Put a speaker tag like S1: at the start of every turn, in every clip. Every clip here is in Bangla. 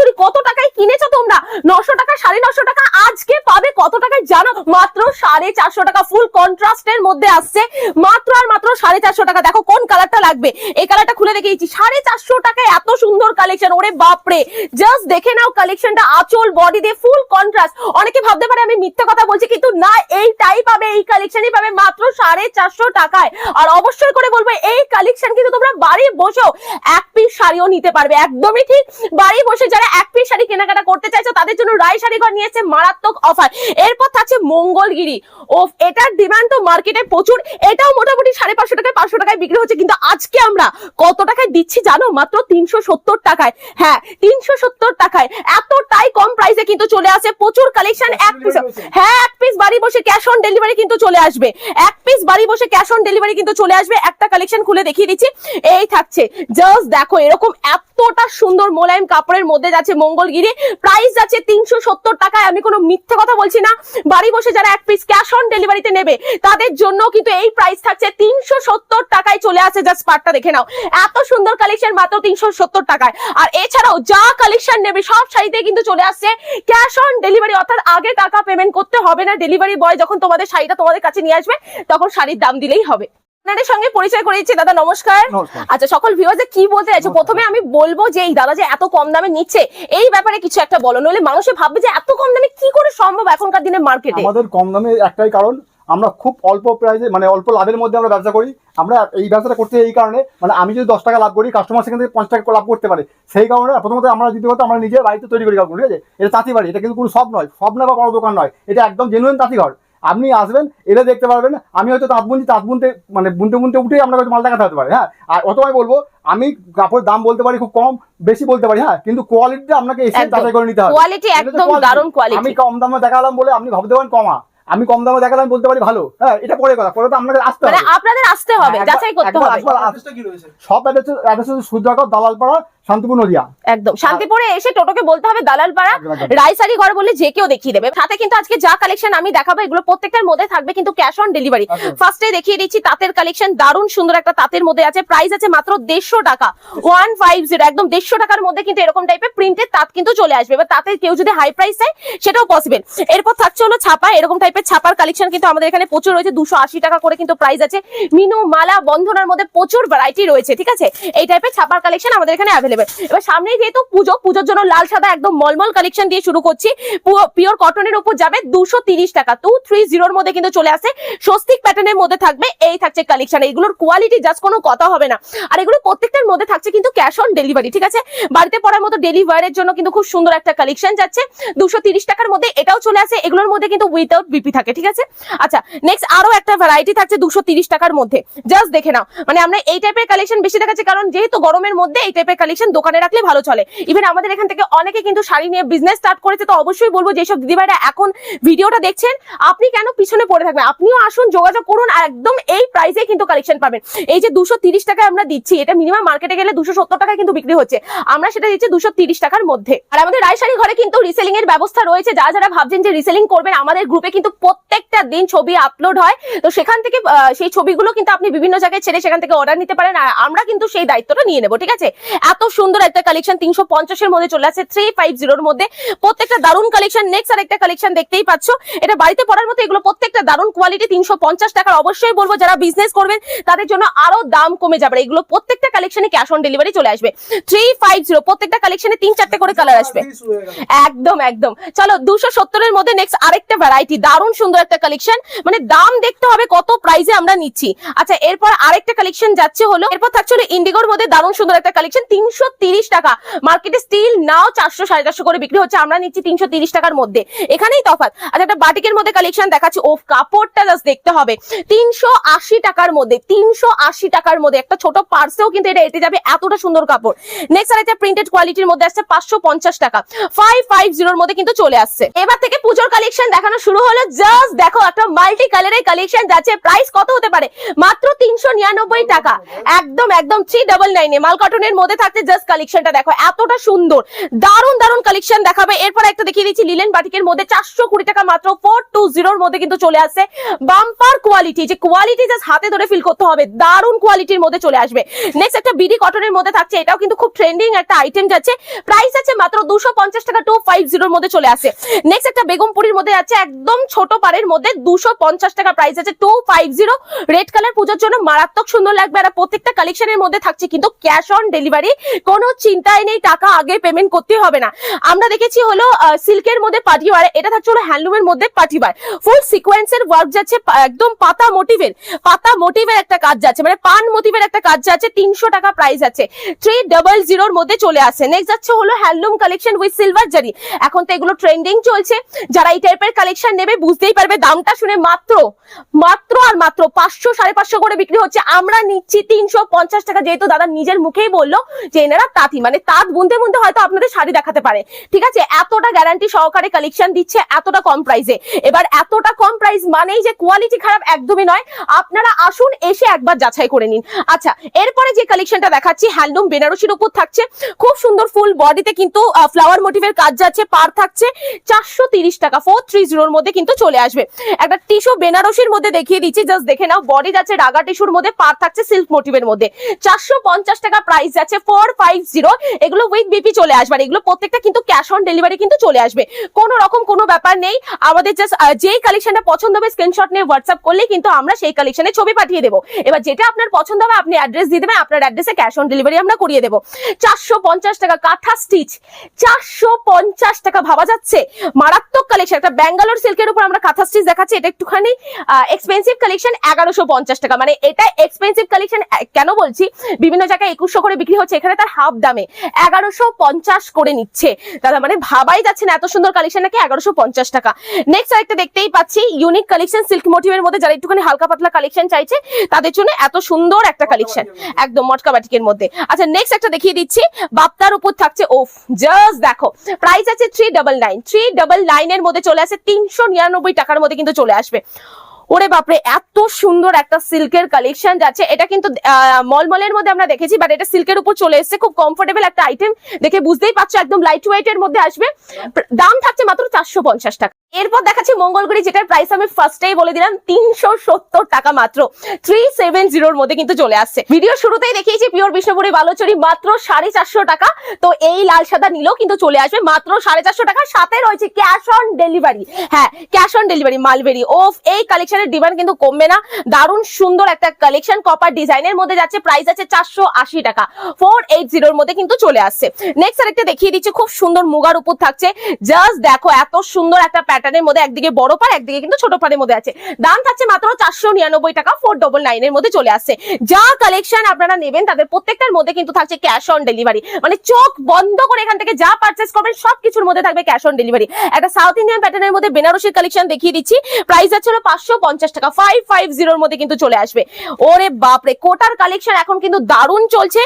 S1: চুড়ি কত টাকায় কিনেছো তোমরা? নশো টাকা সাড়ে নশো টাকা আজকে পাবে জানো, মাত্র সাড়ে চারশো টাকা ফুল কন্ট্রাস্টের মধ্যে আসছে। মাত্র আর মাত্র সাড়ে চারশো টাকা। দেখো কোন কালারটা লাগবে? এই কালারটা খুলে সাড়ে চারশো টাকায় এত সুন্দর কালেকশন ওরে বাপরে! জাস্ট দেখে নাও কালেকশনটা আঁচল বডি দিয়ে ফুল কন্ট্রাস্ট অনেকে ভাবতে পারে আমি কথা বলছি, কিন্তু না এইটাই পাবে, এই কালেকশনই পাবে মাত্র সাড়ে চারশো টাকায়। আর অবশ্যই করে বলব, এই কালেকশন কিন্তু তোমরা বাড়ি বসেও এক পিস শাড়িও নিতে পারবে। একদমই ঠিক। বাড়ি বসে যারা এক পিস শাড়ি কেনাকাটা করতে চাইছো, তাদের জন্য রায় শাড়ি ঘর নিয়েছে মারাত্মক অফার এরপর থাকছে মঙ্গলগিরি। ও এটার ডিমান্ড তো মার্কেটে প্রচুর। এটাও মোটামুটি সাড়ে পাঁচশো টাকায় পাঁচশো টাকায় বিক্রি হচ্ছে। কিন্তু আজকে আমরা কত টাকায় দিচ্ছি জানো? মাত্র তিনশো সত্তর টাকায়। হ্যাঁ তিনশো সত্তর টাকায়। এতটাই কম প্রাইসে কিন্তু চলে আসে। প্রচুর কালেকশন এক পিস হ্যাঁ এক পিস বাড়ি বসে ক্যাশ অন ডেলিভারি কিন্তু চলে আসবে। এক পিস বাড়ি বসে ক্যাশ অন ডেলিভারি কিন্তু চলে আসবে। একটা কালেকশন খুলে দেখিয়ে দিচ্ছি। এই থাকছে। জাস্ট দেখো এরকম এতটা সুন্দর মোলায়েম কাপড়ের মধ্যে যাচ্ছে মঙ্গলগিরি। প্রাইস যাচ্ছে তিনশো সত্তর টাকায়। আমি কোনো মিথ্যে কথা বলছি না। বাড়ি বসে যারা এক পিস ক্যাশ অন ডেলিভারিতে নেবে, তাদের জন্য কিন্তু এই প্রাইস থাকছে তিনশো সত্তর টাকায় চলে আসে জাস্ট পার্টটা দেখে নাও। এত সুন্দর কালেকশন মাত্র তিনশো সত্তর টাকায়। আর এছাড়াও যা কালেকশন নেবে, সব শাড়িতে কিন্তু চলে আসছে ক্যাশ অন ডেলিভারি অর্থাৎ আগে টাকা পেমেন্ট করতে হবে না। ডেলিভারি বয় যখন তোমাদের শাড়িটা তোমাদের কাছে নিয়ে আসবে, তখন শাড়ির দাম দিলেই হবে। আপনাদের সঙ্গে পরিচয় করিয়েছি দাদা নমস্কার। আচ্ছা সকল ভিউয়ার্স কি বলতে চাইছো? প্রথমে আমি বলব যে এই দাদা যে এত কম দামে নিচ্ছে এই ব্যাপারে কিছু একটা বলো। নইলে মানুষে ভাববে যে এত কম দামে কি করে সম্ভব এখনকার দিনে মার্কেটে
S2: আমাদের কম দামে একটাই কারণ আমরা খুব অল্প প্রাইসে মানে অল্প লাভের মধ্যে আমরা ব্যবসা করি। আমরা এই ব্যবসাটা করতে এই কারণে মানে আমি যদি দশ টাকা লাভ করি কাস্টমার সেখান থেকে পঞ্চাশ টাকা লাভ করতে পারে। সেই কারণে প্রথমত আমরা যদি কথা আমরা নিজের বাড়িতে তৈরি করি ঠিক আছে? এটা তাঁতি বাড়ি এটা কিন্তু কোনো সব নয়। সব না বা বড় দোকান নয়। এটা একদম জেনুইন তাঁতি ঘর। আপনি আসবেন এটা দেখতে পারবেন। আমি হয়তো তাঁত বুনছি তাঁত বুনতে মানে বুনতে বুনতে উঠেই আমরা হয়তো মাল দেখাতে হতে পারে হ্যাঁ? আর অতটাই বলব আমি কাপড়ের দাম বলতে পারি খুব কম বেশি বলতে পারি হ্যাঁ? কিন্তু কোয়ালিটিটা আপনাকে এসে যাচাই করে নিতে হবে।
S1: কোয়ালিটি একদম দারুণ কোয়ালিটি
S2: আমি কম দামে দেখালাম বলে আপনি ভাবতে পারেন কমা। আমি কম দামে দেখালাম বলতে পারি ভালো হ্যাঁ? এটা পরে কথা পরে তো আপনাকে আসতে
S1: মানে
S2: হবে।
S1: আপনাদের আসতে হবে
S2: হ্যাঁ,
S1: যাচাই করতে হবে।
S2: সব অ্যাড্রেস অ্যাড্রেস হচ্ছে সূর্যাগর দালালপাড়া শান্তিপুর নদিয়া।
S1: একদম। শান্তিপুরে এসে টোটোকে বলতে হবে
S2: একদম।
S1: রাইসারি ঘর বলে যে কেউ দেখিয়ে দেবে। সাথে কিন্তু আজকে যা কালেকশন আমি দেখাবো এগুলো প্রত্যেকটার মধ্যে থাকবে কিন্তু ক্যাশ অন ডেলিভারি ফার্স্টে দেখিয়ে দিচ্ছি তাঁতের কালেকশন দারুণ সুন্দর একটা তাঁতের মধ্যে আছে। প্রাইস আছে মাত্র দেড়শো টাকা। ওয়ান ফাইভ জিরো একদম দেড়শো টাকার মধ্যে কিন্তু এরকম টাইপের প্রিন্টেড তাঁত কিন্তু চলে আসবে। এবার তাঁতের কেউ যদি হাই প্রাইস চায় সেটাও পসিবল এরপর থাকছে হলো ছাপা এরকম টাইপের ছাপার কালেকশন কিন্তু আমাদের এখানে প্রচুর রয়েছে। দুশো আশি টাকা করে কিন্তু প্রাইস আছে। মিনু মালা বন্ধনার মধ্যে প্রচুর ভ্যারাইটি রয়েছে ঠিক আছে? এই টাইপের ছাপার কালেকশন আমাদের এখানে অ্যাভেলেবেল এবার সামনেই যেহেতু পুজো, পুজোর জন্য লাল সাদা একদম মলমল কালেকশন দিয়ে শুরু করছি। পিওর কটনের উপর যাবে দুশো টাকা। টু থ্রি জিরোর মধ্যে কিন্তু চলে আসে। স্বস্তিক প্যাটার্নের মধ্যে থাকবে, এই থাকছে কালেকশন এগুলোর কোয়ালিটি জাস্ট কোনো কথা হবে না। আর এগুলো প্রত্যেকটার মধ্যে থাকছে কিন্তু ক্যাশ অন ডেলিভারি ঠিক আছে? বাড়িতে পড়ার মতো ডেলিভারের জন্য কিন্তু খুব সুন্দর একটা কালেকশন যাচ্ছে। দুশো টাকার মধ্যে এটাও চলে আসে। এগুলোর মধ্যে কিন্তু উইথাউট বিপি থাকে, ঠিক আছে? আচ্ছা নেক্সট আরও একটা ভ্যারাইটি থাকছে দুশো টাকার মধ্যে। জাস্ট দেখে নাও। মানে আমরা এই টাইপের কালেকশন বেশি দেখাচ্ছি, কারণ যেহেতু গরমের মধ্যে এই টাইপের কালেকশন দোকানে রাখলে ভালো চলে। ইভেন আমাদের এখান থেকে অনেকে কিন্তু শাড়ি নিয়ে বিজনেস স্টার্ট করেছে, তো অবশ্যই বলব যেসব দিদিভাইরা এখন ভিডিওটা দেখছেন, আপনি কেন পিছনে পড়ে থাকবেন? আপনিও আসুন, যোগাযোগ করুন একদম এই প্রাইসে কিন্তু কালেকশন পাবেন। এই যে দুশো টাকায় আমরা দিচ্ছি, এটা মিনিমাম মার্কেটে গেলে দুশো টাকায় কিন্তু বিক্রি হচ্ছে। আমরা সেটা দিচ্ছি দুশো টাকার মধ্যে। আর আমাদের রায়শাড়ি ঘরে কিন্তু রিসেলিং এর ব্যবস্থা রয়েছে। যারা যারা ভাবছেন যে রিসেলিং করবেন, আমাদের গ্রুপে কিন্তু প্রত্যেকটা দিন ছবি আপলোড হয়। তো সেখান থেকে সেই ছবিগুলো কিন্তু আপনি বিভিন্ন জায়গায় ছেড়ে সেখান থেকে অর্ডার নিতে পারেন। আর আমরা কিন্তু সেই দায়িত্বটা নিয়ে নেব, ঠিক আছে? এত সুন্দর একটা কালেকশন তিনশো পঞ্চাশের মধ্যে চলে আসছে থ্রি ফাইভ জিরোর মধ্যে। প্রত্যেকটা দারুণ কালেকশন নেক্সট আর একটা কালেকশন দেখতেই পাচ্ছ। এটা বাড়িতে পড়ার মতো এগুলো প্রত্যেকটা দারুণ কোয়ালিটি তিনশো পঞ্চাশ টাকার অবশ্যই বলব যারা বিজনেস করবেন তাদের জন্য আরও দাম কমে যাবে। এগুলো প্রত্যেকটা কালেকশনে ক্যাশ অন ডেলিভারি চলে আসবে। থ্রি ফাইভ জিরো প্রত্যেকটা কালেকশনে তিন চারটে করে কালার আসবে। একদম একদম। চলো দুশো সত্তরের মধ্যে নেক্সট আরেকটা ভ্যারাইটি দারুণ সুন্দর একটা কালেকশন মানে দাম দেখতে হবে কত প্রাইসে আমরা নিচ্ছি। আচ্ছা এরপর আরেকটা কালেকশন যাচ্ছে হলো এরপর থাকছে ইন্ডিগোর মধ্যে দারুণ সুন্দর একটা কালেকশন তিনশো তিরিশ টাকা। মার্কেটে স্টিল নাও চারশো, সাড়ে চারশো করে বিক্রি হচ্ছে। আমরা নিচ্ছি তিনশো টাকার মধ্যে। এখানেই তফাৎ। আচ্ছা একটা বাটিকের মধ্যে কালেকশন দেখাচ্ছি। ও কাপড়টা জাস্ট দেখতে হবে। তিনশো আশি টাকার মধ্যে, তিনশো আশি টাকার মধ্যে একটা ছোট পার্সেও কিন্তু এটা যাবে এতটা সুন্দর কাপড়। নেক্সট আরেকটা প্রিন্টেড কোয়ালিটির মধ্যে আসছে পাঁচশো পঞ্চাশ টাকা। ফাইভ ফাইভ জিরোর মধ্যে কিন্তু চলে আসছে। এবার থেকে পুজোর কালেকশন দেখানো শুরু হলো। জাস্ট দেখো, একটা মাল্টি কালারের কালেকশন যাচ্ছে। প্রাইস কত হতে পারে? মাত্র তিনশো নিরানব্বই টাকা। একদম একদম থ্রি ডাবল নাইনে মাল কটনের মধ্যে থাকছে জাস্ট কালেকশনটা দেখো, এতটা সুন্দর। দারুণ দারুণ কালেকশন দেখাবে। এরপর একটা দেখিয়ে দিচ্ছি লিলেন বাটিকের মধ্যে চারশো কুড়ি টাকা মাত্র ফোর টু জিরোর মধ্যে কিন্তু চলে আসছে বাম্পার কোয়ালিটি যে কোয়ালিটি জাস্ট হাতে ধরে ফিল করতে হবে, দারুণ কোয়ালিটির মধ্যে চলে আসবে। নেক্সট একটা বিডি কটনের মধ্যে থাকছে, এটাও কিন্তু খুব ট্রেন্ডিং একটা আইটেম যাচ্ছে। প্রাইস আছে মাত্র দুশো পঞ্চাশ টাকা টু ফাইভ জিরোর মধ্যে চলে আসে। নেক্সট একটা বেগমপুরির মধ্যে আছে, একদম ছোট পাড়ের মধ্যে দুশো পঞ্চাশ টাকা প্রাইস আছে two five zero red colour পুজোর জন্য মারাত্মক সুন্দর লাগবে। আর প্রত্যেকটা কালেকশনের মধ্যে থাকছে কিন্তু ক্যাশ অন ডেলিভারি কোনো চিন্তাই নেই, টাকা আগে পেমেন্ট করতে হবে না। আমরা দেখেছি হলো সিল্কের মধ্যে পাটিবার এটা থাকছে হলো হ্যান্ডলুমের মধ্যে পাটিবার ফুল সিকোয়েন্সের ওয়ার্ক যাচ্ছে একদম পাতা মোটিভের পাতা মোটিভের একটা কাজ যাচ্ছে মানে পান মোটিভের একটা কাজ যাচ্ছে, তিনশো টাকা প্রাইস আছে। থ্রি ডাবল জিরোর মধ্যে চলে আসে নেক্সট যাচ্ছে হলো হ্যান্ডলুম কালেকশন উইথ সিলভার জারি এখন তো এগুলো ট্রেন্ডিং চলছে। যারা এই টাইপের কালেকশন নেবে, বুঝতেই পারবে দামটা শুনে মাত্র মাত্র আর মাত্র পাঁচশো সাড়ে পাঁচশো করে বিক্রি হচ্ছে। আমরা নিচ্ছি তিনশো পঞ্চাশ টাকা, যেহেতু দাদা নিজের মুখেই বলল যে এনারা তাঁতি মানে তাঁত বুনতে বুনতে হয়তো আপনাদের শাড়ি দেখাতে পারে। ঠিক আছে? এতটা গ্যারান্টি সহকারে কালেকশন দিচ্ছে, এতটা কম প্রাইসে এবার এতটা কম প্রাইস মানেই যে কোয়ালিটি খারাপ একদমই নয়। আপনারা আসুন, এসে একবার যাচাই করে নিন। আচ্ছা এরপরে যে কালেকশনটা দেখাচ্ছি, হ্যান্ডলুম বেনারসির উপর থাকছে। খুব সুন্দর ফুল বডিতে কিন্তু ফ্লাওয়ার মোটিভের কাজ যাচ্ছে, পার থাকছে চারশো টাকা। ফোর থ্রি জিরোর মধ্যে কিন্তু চলে আসবে। একটা টিস্যু বেনারসির মধ্যে দেখিয়ে দিচ্ছি জাস্ট দেখে নাও। বডি যাচ্ছে রাগা টিস্যুর মধ্যে, পার থাকছে সিল্ক মোটিভের মধ্যে। চারশো পঞ্চাশ টাকা প্রাইস যাচ্ছে ফোর ফাইভ জিরো এগুলো উইথ বিপি চলে আসবে আর এগুলো প্রত্যেকটা কিন্তু ক্যাশ অন ডেলিভারি কিন্তু চলে আসবে। কোনো রকম কোনো ব্যাপার নেই। আমাদের জাস্ট যেই কালেকশনটা পছন্দ হবে স্ক্রিনশট নিয়ে হোয়াটসঅ্যাপ করলে কিন্তু আমরা সেই কালেকশনের ছবি পাঠিয়ে দেবো। এবার যেটা আপনার পছন্দ হবে, আপনি অ্যাড্রেস দিয়ে দেবেন, আপনার অ্যাড্রেসে ক্যাশ অন ডেলিভারি আমরা করিয়ে দেবো। চারশো পঞ্চাশ টাকা কাঁথা স্টিচ চারশো পঞ্চাশ টাকা ভাবা যাচ্ছে। মারাত্মক কালেকশন একটা ব্যাঙ্গালোর সিল্কের উপর আমরা কাঁথা স্টিচ দেখাচ্ছি, এটা একটুখানি এক্সপেন্সিভ কালেকশন এগারোশো টাকা। মানে এটা এক্সপেন্সিভ কালেকশন কেন বলছি? বিভিন্ন জায়গায় একুশশো করে বিক্রি হচ্ছে, এখানে তার হাফ দামে এগারোশো পঞ্চাশ করে নিচ্ছে। দাদা মানে ভাবাই যাচ্ছে না এত সুন্দর কালেকশন নাকি এগারোশো পঞ্চাশ টাকা। নেক্সট আরেকটা দেখতেই পাচ্ছি ইউনিক কালেকশন সিল্ক মোটিভের মধ্যে যারা একটুখানি হালকা পাতলা কালেকশন চাইছে তাদের জন্য এত সুন্দর একটা কালেকশন একদম মটকা বাটিকের মধ্যে। আচ্ছা নেক্সট একটা দেখিয়ে দিচ্ছি বাপ্তার উপর থাকছে ওফ জাস্ট দেখো প্রাইস আছে three double nine three double নাইনের মধ্যে চলে আসে তিনশো নিরানব্বই টাকার মধ্যে কিন্তু চলে আসবে। ওরে বাপরে, এত সুন্দর একটা সিল্কের কালেকশন যাচ্ছে। এটা কিন্তু মলমলের মধ্যে আমরা দেখেছি বাট এটা সিল্কের উপর চলে এসছে। খুব কমফোর্টেবল একটা আইটেম দেখে বুঝতেই পারছ, একদম লাইট ওয়েট এর মধ্যে আসবে। দাম থাকছে মাত্র চারশো পঞ্চাশ টাকা। এরপর দেখাচ্ছি মঙ্গলগুড়ি যেটার প্রাইস আমি ফার্স্টেই বলে দিলাম, তিনশো সত্তর টাকা মাত্র। থ্রি সেভেন জিরোর মধ্যে কিন্তু চলে আসছে। ভিডিও শুরুতেই দেখিয়েছি পিওর বিষ্ণুপুরি বালোচুরি, মাত্র সাড়ে চারশো টাকা। তো এই লাল সাদা নিলেও কিন্তু চলে আসবে, মাত্র সাড়ে চারশো টাকা। সাথে রয়েছে ক্যাশ অন ডেলিভারি হ্যাঁ ক্যাশ অন ডেলিভারি মালবেরি ওফ এই কালেকশনের ডিমান্ড কিন্তু কমবে না। দারুণ সুন্দর একটা কালেকশন কপার ডিজাইনের মধ্যে যাচ্ছে প্রাইস আছে চারশো আশি টাকা। ফোর এইট জিরোর মধ্যে কিন্তু চলে আসছে। নেক্সট আরেকটা দেখিয়ে দিচ্ছি, খুব সুন্দর মুগার উপর থাকছে। জাস্ট দেখো, এত সুন্দর একটা প্যাটার্নের মধ্যে একদিকে বড় পার, একদিকে কিন্তু ছোট পারের মধ্যে আছে। দাম থাকছে মাত্র চারশো নিরানব্বই টাকা ফোর ডবল নাইনের মধ্যে চলে আসছে। যা কালেকশন আপনারা নেবেন, তাদের প্রত্যেকটার মধ্যে কিন্তু থাকছে ক্যাশ অন ডেলিভারি মানে চোখ বন্ধ করে এখান থেকে যা পারচেস করবেন সব কিছুর মধ্যে থাকবে ক্যাশ অন ডেলিভারি একটা সাউথ ইন্ডিয়ান প্যাটার্নের মধ্যে বেনারসির কালেকশন দেখিয়ে দিচ্ছি। প্রাইস আছে পাঁচশো পঞ্চাশ টাকা ফাইভ ফাইভ জিরোর মধ্যে কিন্তু চলে আসবে। ওরে বাপরে, কোটার কালেকশন এখন কিন্তু দারুণ চলছে।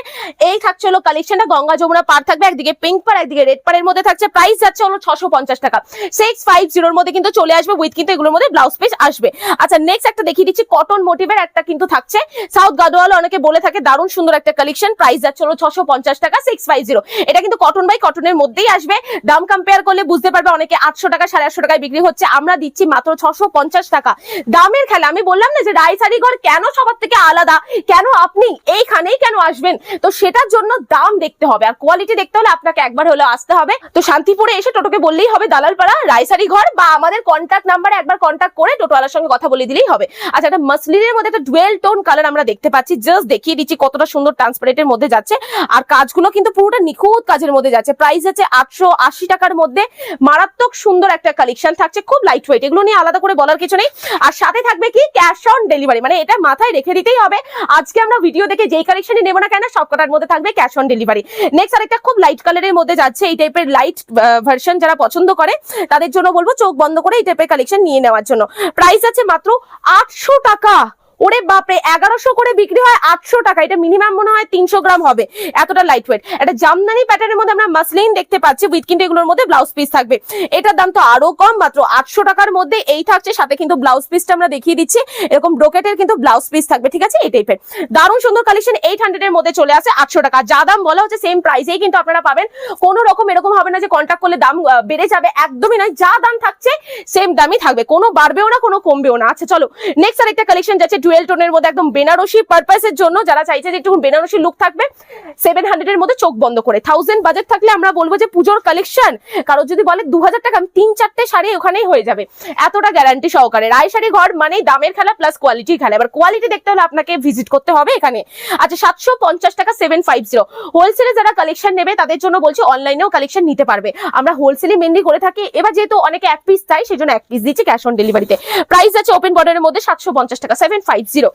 S1: এই থাকছে হলো কালেকশনটা গঙ্গা যমুনা পার থাকবে, একদিকে পিঙ্ক পার, একদিকে রেড পারের মধ্যে থাকছে। প্রাইস যাচ্ছে হলো ছশো পঞ্চাশ টাকা। সিক্স ফাইভ জিরোর মধ্যে কিন্তু চলে আসবে উইথ কিন্তু এগুলোর মধ্যে ব্লাউজ পিস আসবে। আচ্ছা নেক্সট একটা দেখিয়ে দিচ্ছি কটন মোটিভের একটা কিন্তু থাকছে। সাউথ গাদোয়াল অনেকে বলে থাকে, দারুণ সুন্দর একটা কালেকশন প্রাইস যাচ্ছে হলো ছশো টাকা সিক্স ফাইভ জিরো এটা কিন্তু কটন বাই কটনের মধ্যেই আসবে। দাম কম্পেয়ার করলে বুঝতে পারবে অনেকে আটশো টাকা, সাড়ে আটশো টাকায় বিক্রি হচ্ছে। আমরা দিচ্ছি মাত্র ছশো পঞ্চাশ টাকা। দামের খেলা, আমি বললাম না যে রায় ঘর কেন সবার থেকে আলাদা? কেন আপনি এইখানেই কেন আসবেন? তো সেটার জন্য দাম দেখতে হবে। আর কোয়ালিটি দেখতে হলে আপনাকে একবার হলে আসতে হবে। তো শান্তিপুরে এসে টোটোকে বললেই হবে, দালালপাড়া রায়সারি ঘর বা আমাদের কন্ট্যাক্ট নাম্বারে একবার কন্ট্যাক্ট করে টোটোওয়ালার সঙ্গে কথা বলে দিলেই হবে। আচ্ছা একটা মাসলিনের মধ্যে একটা ডুয়েল টোন কালার আমরা দেখতে পাচ্ছি। জাস্ট দেখিয়ে দিচ্ছি কতটা সুন্দর ট্রান্সপারেন্টের মধ্যে যাচ্ছে। আর কাজগুলো কিন্তু পুরোটা নিখুঁত কাজের মধ্যে যাচ্ছে। প্রাইস আছে আটশো আশি টাকার মধ্যে। মারাত্মক সুন্দর একটা কালেকশন থাকছে, খুব লাইট ওয়েট এগুলো নিয়ে আলাদা করে বলার কিছু নেই। আর সাথে থাকবে কি? ক্যাশ অন ডেলিভারি মানে এটা মাথায় রেখে দিতেই হবে। আজকে আমরা ভিডিও দেখে যেই কালেকশনই নেব না কেন সব কটার মধ্যে থাকবে ক্যাশ অন ডেলিভারি নেক্সট আরেকটা খুব লাইট কালারের মধ্যে যাচ্ছে। এই টাইপের লাইট ভার্সন যারা পছন্দ করে, তাদের জন্য বলব চোখ বন্ধ করে এই টাইপের কালেকশন নিয়ে নেওয়ার জন্য। প্রাইস আছে মাত্র আটশো টাকা। ওরে বাপরে, এগারোশো করে বিক্রি হয় আটশো টাকা। এটা মিনিমাম মনে হয় তিনশো গ্রাম হবে। এতটা লাইট ওয়েট একটা জামদানি প্যাটার্নের মধ্যে আমরা মাসলিন দেখতে পাচ্ছি উইথ কিন্তু এগুলোর মধ্যে ব্লাউজ পিস থাকবে। এটার দাম তো আরও কম, মাত্র আটশো টাকার মধ্যে এই থাকছে। সাথে কিন্তু ব্লাউজ পিসটা আমরা দেখিয়ে দিচ্ছি। এরকম ব্রোকেটের কিন্তু ব্লাউজ পিস থাকবে, ঠিক আছে? এই টাইপের দারুণ সুন্দর কালেকশন এইট হান্ড্রেড এর মধ্যে চলে আসে আটশো টাকা। যা দাম বলা হচ্ছে সেম প্রাইসেই কিন্তু আপনারা পাবেন। কোনো রকম এরকম হবে না যে কন্ট্যাক্ট করলে দাম বেড়ে যাবে। একদমই নয়। যা দাম থাকছে সেম দামই থাকবে। কোনো বাড়বেও না, কোনো কমবেও না। আচ্ছা চলো। নেক্সট আরেকটা কালেকশন যাচ্ছে ডুয়েল টোনের মধ্যে একদম বেনারসি পারপাসের জন্য যারা চাইছে যে একটু বেনারসি লুক থাকবে সেভেন হান্ড্রেড এর মধ্যে চোখ বন্ধ করে। থাউজেন্ড বাজেট থাকলে আমরা বলব যে পুজোর কালেকশন কারও যদি বলে দু হাজার টাকা তিন চারটে শাড়ি ওখানেই হয়ে যাবে। এতটা গ্যারান্টি সহকারে। রায় শাড়ি ঘর মানেই দামের খেলা প্লাস কোয়ালিটির খেলা। এবার কোয়ালিটি দেখতে হলে আপনাকে ভিজিট করতে হবে এখানে। আচ্ছা সাতশো পঞ্চাশ টাকা সেভেন ফাইভ জিরো হোলসেলে যারা কালেকশন নেবে, তাদের জন্য বলছি অনলাইনেও কালেকশন নিতে পারবে। আমরা হোলসেলে মেনলি করে থাকি। এবার যেহেতু অনেকে এক পিস চাই সেই জন্য এক পিস দিচ্ছি ক্যাশ অন ডেলিভারিতে প্রাইস আছে ওপেন বর্ডারের মধ্যে সাতশো পঞ্চাশ টাকা seven five zero.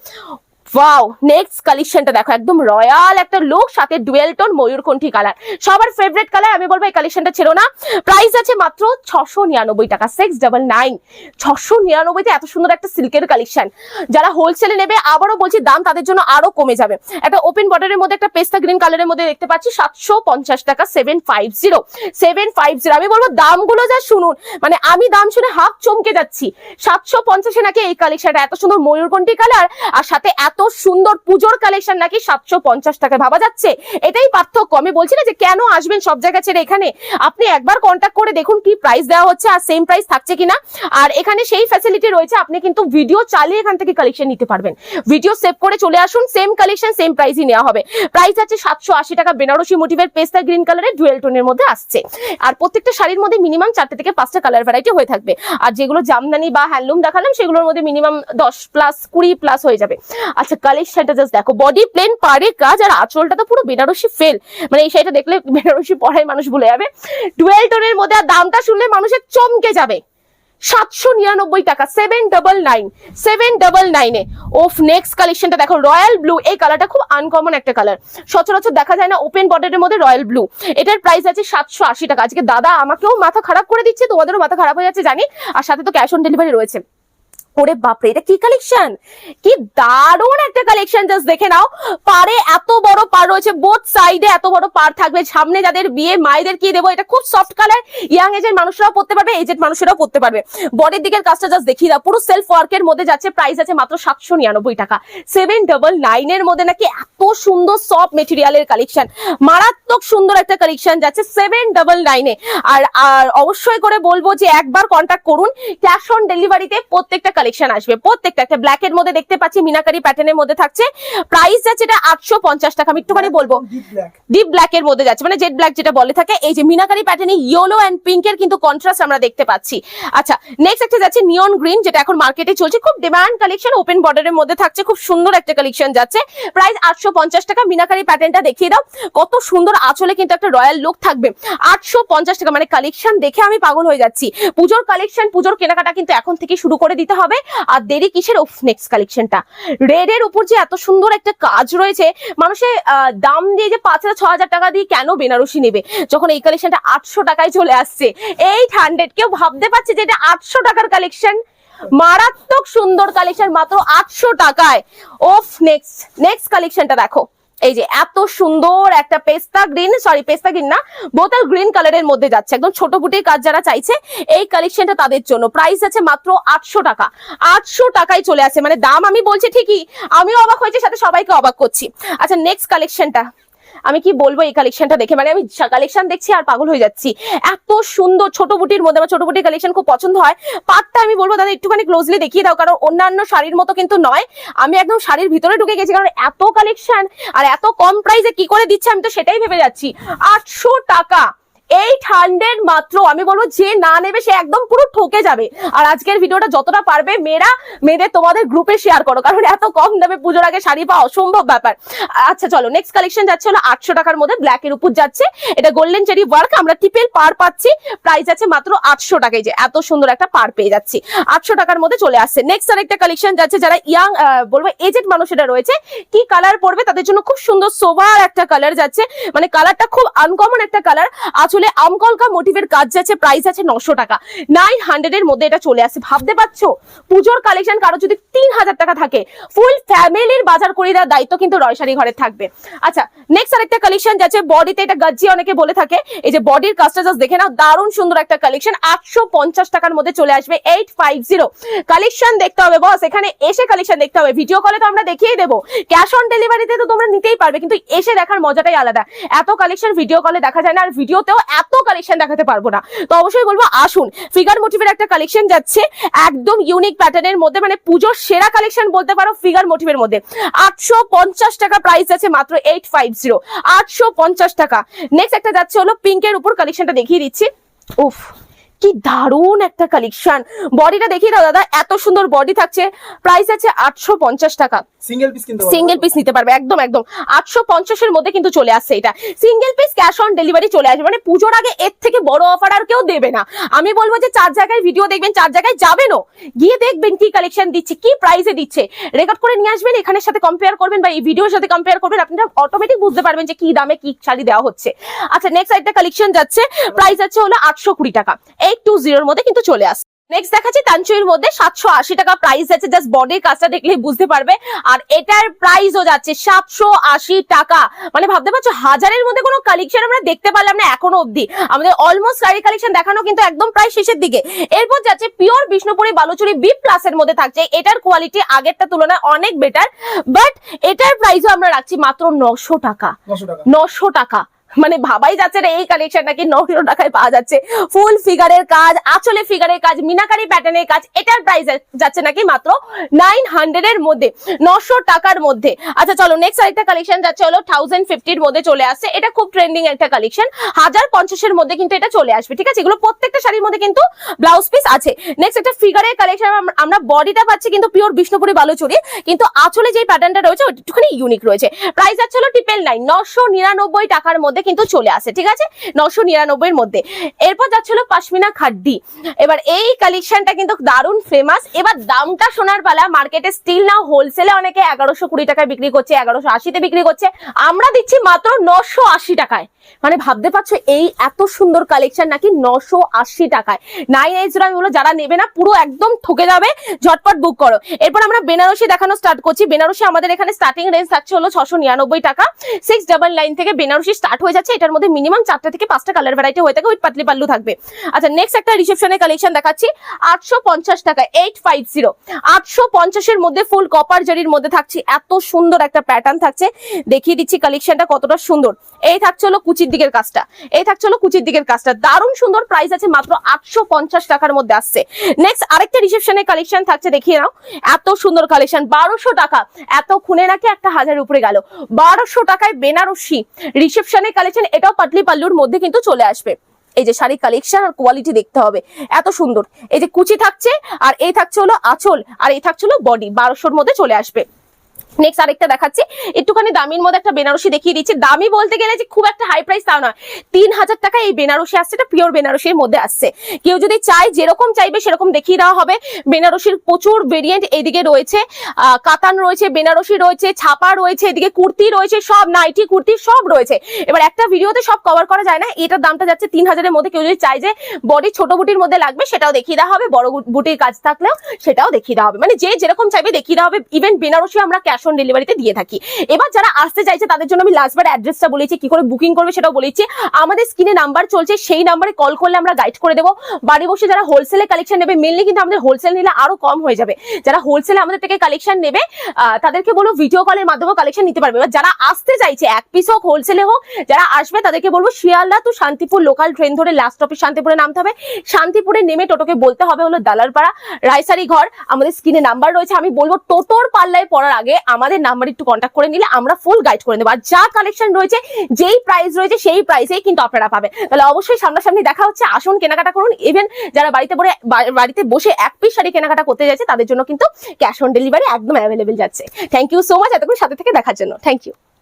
S1: Wow next কালেকশনটা দেখো, একদম রয়্যাল একটা লুক সাথে ডুয়েল টোন ময়ূরকণ্ঠী কালার সবার ফেভারিট কালার আমি বলব এই কালেকশনটা ছিল না। প্রাইস আছে মাত্র ছশো নিরানব্বই টাকা সিক্স ডাবল নাইন ছশো নিরানব্বইতে এত সুন্দর একটা সিল্কের কালেকশন যারা হোলসেলে নেবে, আবারও বলছি, দাম তাদের জন্য আরও কমে যাবে। একটা ওপেন বর্ডারের মধ্যে একটা পেস্তা গ্রিন কালারের মধ্যে দেখতে পাচ্ছি, সাতশো পঞ্চাশ টাকা seven five zero seven five zero আমি বলব দামগুলো যা শুনুন মানে আমি দাম শুনে হাফ চমকে যাচ্ছি। সাতশো পঞ্চাশে নাকি এই কালেকশনটা এত সুন্দর ময়ূরকণ্ঠী কালার আর সাথে এত সুন্দর পুজোর কালেকশন নাকি সাতশো পঞ্চাশ টাকা ভাবা যাচ্ছে? এটাই পার্থক্য। আমি বলছি না যে কেন আসবেন সব জায়গা ছেড়ে এখানে? আপনি একবার কন্ট্যাক্ট করে দেখুন কি প্রাইস দেওয়া হচ্ছে আর সেম প্রাইস থাকছে কিনা। আর এখানে সেই ফ্যাসিলিটি রয়েছে, আপনি কিন্তু ভিডিও চালিয়ে এখান থেকে কালেকশন নিতে পারবেন। ভিডিও সেভ করে চলে আসুন সেম কালেকশন সেম প্রাইসই নেওয়া হবে। প্রাইস আছে সাতশো আশি টাকা, বেনারসি মোটিভের পেস্তা গ্রিন কালারের ডুয়েল টোনের মধ্যে আসছে। আর প্রত্যেকটা শাড়ির মধ্যে মিনিমাম চারটে থেকে পাঁচটা কালার ভ্যারাইটি হয়ে থাকবে। আর যেগুলো জামদানি বা হ্যান্ডলুম দেখালাম, সেগুলোর মধ্যে মিনিমাম দশ প্লাস কুড়ি প্লাস হয়ে যাবে। আচ্ছা কালেকশনটা জাস্ট দেখো বডি প্লেন পারে কাজ আর আঁচলটা তো পুরো বেনারসি ফেল মানে এই শাড়িটা দেখলে বেনারসি পড়ায় মানুষ ভুলে যাবে। ডুয়েল টোনের মধ্যে আর দামটা শুনলে মানুষের চমকে যাবে। সাতশো নিরানব্বই টাকা seven double nine seven double নাইনে ওফ নেক্সট কালেকশনটা দেখো রয়্যাল ব্লু এই কালারটা খুব আনকমন একটা কালার সচরাচর দেখা যায় না ওপেন বর্ডারের মধ্যে রয়্যাল ব্লু এটার প্রাইস আছে সাতশো আশি টাকা। আজকে দাদা আমাকেও মাথা খারাপ করে দিচ্ছে, তোমাদেরও মাথা খারাপ হয়ে যাচ্ছে জানি। আর সাথে তো ক্যাশ অন ডেলিভারি রয়েছে। ওরে বাপরে, এটা কি কালেকশন কি দারুণ একটা কালেকশন জাস্ট দেখে নাও। পারে এত বড় পার রয়েছে বোথ সাইডে এত বড় পার থাকবে। সামনে যাদের বিয়ে, মায়েদের কি দেবো, এটা খুব সফট কালার ইয়াং এজের মানুষরাও পড়তে পারবে এজেড মানুষেরাও পড়তে পারবে। বডির দিকের কাজটা জাস্ট দেখিয়ে দাও। পুরো সেলফ ওয়ার্কের মধ্যে যাচ্ছে প্রাইস আছে মাত্র সাতশো নিরানব্বই টাকা। সেভেন ডাবল নাইনের মধ্যে নাকি এত সুন্দর সফট মেটেরিয়ালের কালেকশন মারাত্মক সুন্দর একটা কালেকশন যাচ্ছে সেভেন ডাবল নাইনে আর আর অবশ্যই করে বলব যে একবার কন্ট্যাক্ট করুন। ক্যাশ অন ডেলিভারিতে প্রত্যেকটা কালেকশন আসবে। প্রত্যেকটা একটা ব্ল্যাক এর মধ্যে দেখতে পাচ্ছি মিনাকারি প্যাটার্নের মধ্যে থাকছে। প্রাইস যাচ্ছে এটা আটশো পঞ্চাশ টাকা। আমি একটুখানি বলব। ডিপ ব্ল্যাক এর মধ্যে যাচ্ছে। মানে জেড ব্ল্যাক যেটা বলে থাকে এই যে মিনাকারি প্যাটার্নে ইয়েলো এন্ড পিঙ্ক এর কিন্তু কন্ট্রাস্ট আমরা দেখতে পাচ্ছি। আচ্ছা নেক্সট একটা যাচ্ছে নিয়ন গ্রিন যেটা এখন মার্কেটে চলছে। খুব ডিমান্ড কালেকশন ওপেন বর্ডারের মধ্যে থাকছে। খুব সুন্দর একটা কালেকশন যাচ্ছে। প্রাইস আটশো পঞ্চাশ টাকা। মিনাকারি প্যাটার্নটা দেখিয়ে দাও। কত সুন্দর আঁচলে কিন্তু একটা রয়্যাল লুক থাকবে। আটশো পঞ্চাশ টাকা। মানে কালেকশন দেখে আমি পাগল হয়ে যাচ্ছি। পুজোর কালেকশন পুজোর কেনাকাটা কিন্তু এখন থেকে শুরু করে দিতে হবে। আর দেরি কিসের? ওফ নেক্সট কালেকশনটা রেড এর উপর যে এত সুন্দর একটা কাজ রয়েছে, মানুষের দাম দিয়ে যে পাঁচ হাজার, ছ হাজার টাকা দিয়ে কেন বেনারসি নেবে? যখন এই কালেকশনটা আটশো টাকায় চলে আসছে এইট হান্ড্রেড কেউ ভাবতে পারছে যে এটা আটশো টাকার কালেকশন মারাত্মক সুন্দর কালেকশন মাত্র আটশো টাকায়। ওফ নেক্সট নেক্সট কালেকশনটা দেখো। এই যে এত সুন্দর একটা পেস্তা গ্রিন সরি পেস্তা গ্রিন না, বোতল গ্রিন কালারের মধ্যে যাচ্ছে। একদম ছোট বুটির কাজ যারা চাইছে, এই কালেকশনটা তাদের জন্য। প্রাইস আছে মাত্র আটশো টাকা। আটশো টাকায় চলে আসে। মানে দাম আমি বলছি ঠিকই, আমিও অবাক হয়েছি, সাথে সবাইকে অবাক করছি। আচ্ছা নেক্সট কালেকশনটা আমি কি বলব এই কালেকশনটা দেখে? মানে আমি কালেকশন দেখছি আর পাগল হয়ে যাচ্ছি। এত সুন্দর ছোট বুটির মধ্যে আমার ছোট বুটির কালেকশন খুব পছন্দ হয়। পাটটা আমি বলব, দাদা, একটুখানি ক্লোজলি দেখিয়ে দাও, কারণ অন্যান্য শাড়ির মতো কিন্তু নয়। আমি একদম শাড়ির ভিতরে ঢুকে গেছি, কারণ এত কালেকশন আর এত কম প্রাইসে কি করে দিচ্ছে আমি তো সেটাই ভেবে যাচ্ছি। আটশো টাকা! এইট হান্ড্রেড মাত্র। আমি বলব, যে না নেবে, সে একদম পুরো ঠকে যাবে। আর আজকের ভিডিওটা যতটা পারবে, মেয়েরা, মেয়েদের তোমাদের গ্রুপে শেয়ার করো। কারণ এত কম দামে পুজোর আগে শাড়ি পাওয়া অসম্ভব ব্যাপার। আচ্ছা চলো নেক্সট কালেকশন যাচ্ছে হলো আটশো টাকার মধ্যে ব্ল্যাক এর উপর যাচ্ছে। এটা গোল্ডেন চেরি ওয়ার্ক আমরা টিপেল পার পাচ্ছি? প্রাইস আছে মাত্র আটশো টাকায়। যে এত সুন্দর একটা পার পেয়ে যাচ্ছি। আটশো টাকার মধ্যে চলে আসছে। নেক্সট আরেকটা কালেকশন যাচ্ছে, যারা ইয়াং বলব এজেড মানুষেরা রয়েছে। কি কালার পড়বে তাদের জন্য খুব সুন্দর সোভার একটা কালার যাচ্ছে। মানে কালারটা খুব আনকমন একটা কালার আঁচলে আঁচলে আমকলকা মোটিভের কাজ যাচ্ছে প্রাইস আছে নশো টাকা। নাইন হান্ড্রেড এর মধ্যে এটা চলে আসে। ভাবতে পারছ? পুজোর কালেকশন কারও যদি তিন হাজার টাকা থাকে ফুল ফ্যামিলির বাজার করে দেওয়ার দায়িত্ব কিন্তু রয়সারি ঘরে থাকবে। আচ্ছা নেক্সট আরেকটা কালেকশন যাচ্ছে বডিতে এটা গাজ্জি অনেকে বলে থাকে, এই যে বডির কাজটা জাস্ট দেখে নাও, দারুণ সুন্দর একটা কালেকশন আটশো পঞ্চাশ টাকার মধ্যে চলে আসবে এইট ফাইভ জিরো কালেকশন দেখতে হবে বস এখানে এসে কালেকশন দেখতে হবে। ভিডিও কলে তো আমরা দেখিয়ে দেবো। ক্যাশ অন ডেলিভারিতে তো তোমরা নিতেই পারবে, কিন্তু এসে দেখার মজাটাই আলাদা। এত কালেকশন ভিডিও কলে দেখা যায় না, আর ভিডিওতেও এত কালেকশন দেখাতে পারব না। তো অবশ্যই বলব, আসুন। ফিগার মোটিভের একটা কালেকশন যাচ্ছে, একদম ইউনিক প্যাটার্নের মধ্যে মানে পুজোর সেরা কালেকশন বলতে পারো ফিগার মোটিভের মধ্যে। আটশো পঞ্চাশ টাকা প্রাইস আছে মাত্র এইট ফাইভ জিরো আটশো পঞ্চাশ টাকা। নেক্সট একটা যাচ্ছে হলো পিঙ্কের উপর কালেকশনটা দেখিয়ে দিচ্ছি। উফ কি দারুণ একটা কালেকশন বডিটা দেখিয়ে দাও দাদা এত সুন্দর বডি থাকছে। প্রাইস আছে আটশো পঞ্চাশ টাকা।
S2: সিঙ্গেল পিস
S1: সিঙ্গেল পিস নিতে পারবে একদম একদম। আটশো পঞ্চাশের মধ্যে কিন্তু চলে আসছে এটা। Single piece cash on delivery চলে আসবে। মানে পুজোর আগে এর থেকে বড় অফার আর কেউ দেবে না। আমি বলব যে চার জায়গায় ভিডিও দেখবেন চার জায়গায় যাবেনও। গিয়ে দেখবেন কি কালেকশন দিচ্ছে কি প্রাইসে দিচ্ছে। রেকর্ড করে নিয়ে আসবেন এখানের সাথে কম্পেয়ার করবেন বা এই ভিডিওর সাথে কম্পেয়ার করবেন আপনারা অটোমেটিক বুঝতে পারবেন যে কি দামে কি শাড়ি দেওয়া হচ্ছে। আচ্ছা নেক্সট একটা কালেকশন যাচ্ছে। প্রাইস আছে হলো আটশো কুড়ি টাকা। এইট টু জিরোর মধ্যে কিন্তু চলে আসছে নেক্সট দেখাচ্ছি তানচুইর মধ্যে সাতশো আশি টাকা প্রাইস আছে। জাস্ট বডির কাজটা দেখলে বুঝতে পারবে। আর এটার প্রাইসও যাচ্ছে সাতশো আশি টাকা। মানে ভাবতে পারছ হাজারের মধ্যে কোনো কালেকশন আমরা দেখতে পারলাম না এখনও অবধি। আমাদের অলমোস্ট শাড়ি কালেকশন দেখানো কিন্তু একদম প্রায় শেষের দিকে। এরপর যাচ্ছে pure Bishnupuri Baluchari B plus এর মধ্যে থাকছে। এটার কোয়ালিটি আগেরটা তুলনায় অনেক বেটার বাট এটার প্রাইসও আমরা রাখছি মাত্র নশো টাকা।
S2: নশো টাকা।
S1: মানে ভাবাই যাচ্ছে না এই কালেকশন নাকি নশো টাকায় পাওয়া যাচ্ছে। ফুল ফিগারের কাজ আঁচলে ফিগারের কাজ, মিনাকারি প্যাটার্নের কাজ, এটার প্রাইস যাচ্ছে নাকি মাত্র নাইন হান্ড্রেড এর মধ্যে, নশো টাকার মধ্যে। আচ্ছা চলো নেক্সট আরেকটা কালেকশন যাচ্ছে হলো থাউজেন্ড ফিফটির মধ্যে চলে আসছে। এটা খুব ট্রেন্ডিং একটা কালেকশন হাজার পঞ্চাশের মধ্যে কিন্তু এটা চলে আসবে, ঠিক আছে? এগুলো প্রত্যেকটা শাড়ির মধ্যে কিন্তু ব্লাউজ পিস আছে। নেক্সট একটা ফিগারের কালেকশন আমরা বডিটা পাচ্ছি কিন্তু পিওর বিষ্ণুপুরি বালুচুরি, কিন্তু আঁচলে যে প্যাটার্নটা রয়েছে, ওটা একটুখানি ইউনিক রয়েছে। প্রাইস যাচ্ছে হলো ট্রিপল নাইন নশো নিরানব্বই টাকার মধ্যে কিন্তু চলে আসে, ঠিক আছে? নশো নিরানব্বই এর মধ্যে। এরপর যাচ্ছে হলো পাশমিনা খাড্ডি। এবার এই কালেকশনটা কিন্তু দারুণ ফেমাস এবার দামটা শোনার পালা মার্কেটে স্টিল না হোলসেলে অনেকে এগারোশো কুড়ি টাকায় বিক্রি করছে, এগারোশো আশিতে বিক্রি করছে। আমরা দিচ্ছি মাত্র নশো আশি টাকায়। মানে ভাবতে পারছ, এই এত সুন্দর কালেকশন নাকি নশো আশি টাকায়? নাইন এইট জিরো আমি বলো যারা নেবে না, পুরো একদম ঠকে যাবে। ঝটপট বুক করো। এরপর আমরা বেনারসি দেখানো স্টার্ট করছি। বেনারসি আমাদের এখানে স্টার্টিং রেঞ্জ থাকছে হলো ছশো নিরানব্বই টাকা। সিক্স ডাবল নাইন থেকে বেনারসি স্টার্ট যাচ্ছে, এটার মধ্যে মিনিমাম চারটা থেকে পাঁচটা কালার ভ্যারাইটি হয়ে থাকে উইথ পাতলি পাল্লু থাকবে। আচ্ছা নেক্সট একটা রিসেপশনের কালেকশন দেখাচ্ছি। আটশো পঞ্চাশ টাকা এইট ফাইভ জিরো আটশো মধ্যে ফুল কপার জরির মধ্যে থাকছে, এত সুন্দর একটা প্যাটার্ন থাকছে। দেখিয়ে দিচ্ছি কালেকশনটা কতটা সুন্দর। এই থাকছে হলো কুচির দিকের কাজটা। এই থাকছে হলো কুচির দিকের কাজটা। দারুণ সুন্দর প্রাইস আছে মাত্র আটশো পঞ্চাশ টাকার মধ্যে আসছে। নেক্সট আরেকটা রিসেপশনের কালেকশন থাকছে, দেখিয়ে নাও। এত সুন্দর কালেকশন বারোশো টাকা। এত খুনে নাকি একটা হাজারের উপরে গেল। বারোশো টাকায় বেনারসি রিসেপশনের কালেকশন এটাও পাটলি পাল্লুর মধ্যে কিন্তু চলে আসবে। এই যে শাড়ির কালেকশন আর কোয়ালিটি দেখতে হবে। এত সুন্দর। এই যে কুচি থাকছে আর এই থাকছে হলো আঁচল আর এই থাকছে হলো বডি বারোশোর মধ্যে চলে আসবে। নেক্সট আরেকটা দেখাচ্ছি। একটুখানি দামির মধ্যে একটা বেনারসি দেখিয়ে দিচ্ছি। দামি বলতে গেলে যে খুব একটা হাই প্রাইস তাও নয়। তিন হাজার টাকা এই বেনারসি আসছে, এটা পিওর বেনারসির মধ্যে আসছে। কেউ যদি চায়, যেরকম চাইবে সেরকম দেখিয়ে দেওয়া হবে। বেনারসির প্রচুর ভেরিয়েন্ট এইদিকে রয়েছে। কাতান রয়েছে, বেনারসি রয়েছে, ছাপা রয়েছে, এদিকে কুর্তি রয়েছে, সব নাইটি, কুর্তি সব রয়েছে। এবার একটা ভিডিওতে সব কভার করা যায় না, এটার দামটা যাচ্ছে তিন হাজারের মধ্যে। কেউ যদি চায় যে বডি ছোট বুটির মধ্যে লাগবে, সেটাও দেখিয়ে দেওয়া হবে। বড় বুটির কাজ থাকলেও সেটাও দেখিয়ে দেওয়া হবে। মানে যে যেরকম চাইবে দেখিয়ে দেওয়া হবে। ইভেন বেনারসি আমরা ক্যাশ অন ডেলিভারিতে দিয়ে থাকি। এবার যারা আসতে চাইছে, তাদের জন্য আমি লাস্টবার অ্যাড্রেসটা বলেছি, কি করে বুকিং করবে সেটাও বলেছি। আমাদের স্ক্রিনে নাম্বার চলছে, সেই নাম্বারে কল করলে আমরা গাইড করে দেবো। বাড়ি বসে যারা হোলসেলে কালেকশন নেবে মেনলি কিন্তু আমাদের হোলসেল নিলে আরও কম হয়ে যাবে। যারা হোলসেলে আমাদের থেকে কালেকশন নেবে তাদেরকে বলব ভিডিও কলের মাধ্যমে কালেকশন নিতে পারবে। এবার যারা আসতে চাইছে, এক পিস হোক হোলসেলে হোক, যারা আসবে, তাদেরকে বলব শিয়ালদা তো শান্তিপুর লোকাল ট্রেন ধরে লাস্ট স্টপে শান্তিপুরে নামতে হবে। শান্তিপুরে নেমে টোটোকে বলতে হবে হলো দালারপাড়া রায়সারি ঘর। আমাদের স্ক্রিনে নাম্বার রয়েছে। আমি বলব টোটোর পাল্লায় পড়ার আগে আমাদের নাম্বার একটু কন্ট্যাক্ট করে নিলে আমরা ফুল গাইড করে নেব। আর যা কালেকশন রয়েছে, যেই প্রাইস রয়েছে, সেই প্রাইসেই কিন্তু আপনারা পাবেন। তাহলে অবশ্যই সামনাসামনি দেখা হচ্ছে। আসুন কেনাকাটা করুন। ইভেন যারা বাড়িতে পরে বাড়িতে বসে এক পিস শাড়ি কেনাকাটা করতে যাচ্ছে, তাদের জন্য কিন্তু ক্যাশ অন ডেলিভারি একদম অ্যাভেলেবেল যাচ্ছে। থ্যাংক ইউ সো মাচ এতক্ষণ সাথে থেকে দেখার জন্য। Thank you